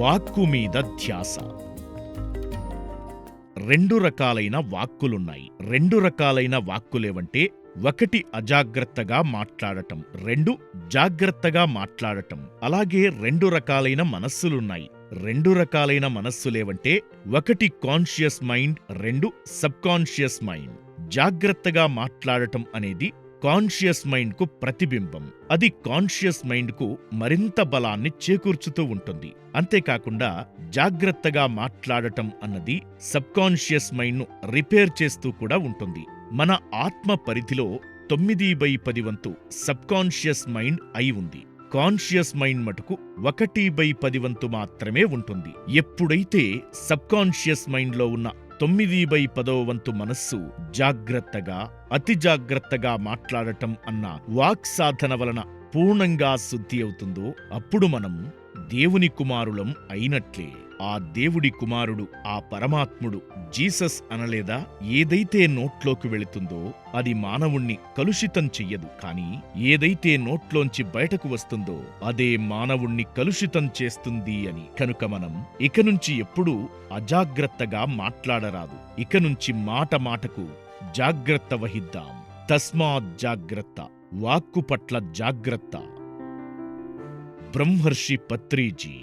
వాక్కు మీద ధ్యాస. రెండు రకాలైన వాక్కులున్నాయి. రెండు రకాలైన వాక్కులేవంటే ఒకటి అజాగ్రత్తగా మాట్లాడటం రెండు జాగ్రత్తగా మాట్లాడటం. అలాగే రెండు రకాలైన మనస్సులున్నాయి. రెండు రకాలైన మనస్సులేవంటే ఒకటి కాన్షియస్ మైండ్ రెండు సబ్కాన్షియస్ మైండ్. జాగ్రత్తగా మాట్లాడటం అనేది కాన్షియస్ మైండ్కు ప్రతిబింబం. అది కాన్షియస్ మైండ్కు మరింత బలాన్ని చేకూర్చుతూ ఉంటుంది. అంతేకాకుండా జాగ్రత్తగా మాట్లాడటం అన్నది సబ్కాన్షియస్ మైండ్ను రిపేర్ చేస్తూ కూడా ఉంటుంది. మన ఆత్మ పరిధిలో తొమ్మిది బై పది వంతు సబ్కాన్షియస్ మైండ్ అయి ఉంది. కాన్షియస్ మైండ్ మటుకు ఒకటి బై పది వంతు మాత్రమే ఉంటుంది. ఎప్పుడైతే సబ్కాన్షియస్ మైండ్లో ఉన్న తొమ్మిది బై పదవ వంతు మనస్సు జాగ్రత్తగా అతి జాగ్రత్తగా మాట్లాడటం అన్న వాక్ సాధన వలన పూర్ణంగా శుద్ధి అవుతుందో అప్పుడు మనం దేవుని కుమారులం అయినట్లే. ఆ దేవుడి కుమారుడు ఆ పరమాత్ముడు జీసస్ అనలేదా? ఏదైతే నోట్లోకి వెళుతుందో అది మానవుణ్ణి కలుషితం చెయ్యదు. కాని ఏదైతే నోట్లోంచి బయటకు వస్తుందో అదే మానవుణ్ణి కలుషితం చేస్తుంది అని. కనుక మనం ఇక నుంచి ఎప్పుడూ అజాగ్రత్తగా మాట్లాడరాదు. ఇక నుంచి మాట మాటకు జాగ్రత్త వహిద్దాం. తస్మాత్ జాగ్రత్త వాక్కు పట్ల జాగ్రత్త. బ్రహ్మర్షి పత్రిజీ